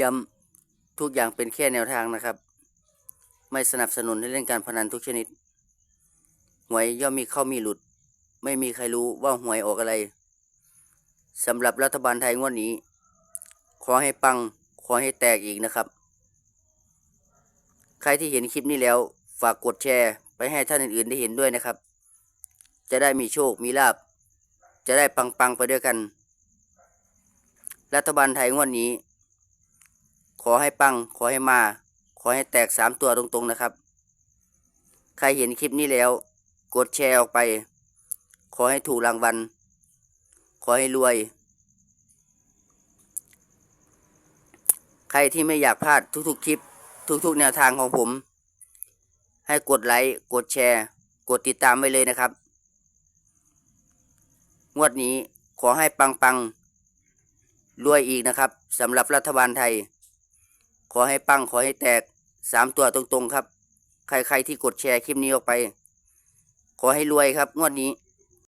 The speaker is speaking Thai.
ย้ำทุกอย่างเป็นแค่แนวทางนะครับ ไม่สนับสนุนให้เล่นการพนันทุกชนิด หวยย่อมมีเข้ามีหลุด ไม่มีใครรู้ว่าหวยออกอะไรสำหรับรัฐบาลไทยงวดนี้ ขอให้ปัง ขอให้แตกอีกนะครับ ใครที่เห็นคลิปนี้แล้ว ฝากกดแชร์ไปให้ท่านอื่นๆได้เห็นด้วยนะครับ จะได้มีโชค มีลาบ จะได้ปัง ๆ ไปด้วยกัน รัฐบาลไทยงวดนี้ อให้ปัง ขอให้มา ขอให้แตกสามตัวตรงๆนะครับ ใครเห็นคลิปนี้แล้ว กดแชร์ออกไป ขอให้ถูกรางวัล ขอให้รวย ใครที่ไม่อยากพลาดทุกๆคลิป ทุกๆแนวทางของผม ให้กดไลค์ กดแชร์ กดติดตามไว้เลยนะครับ งวดนี้ขอให้ปังๆรวยอีกนะครับสำหรับรัฐบาลไทย ขอให้ปังขอให้แตกสามตัวตรงๆครับ ใครๆที่กดแชร์คลิปนี้ออกไป ขอให้รวยครับงวดนี้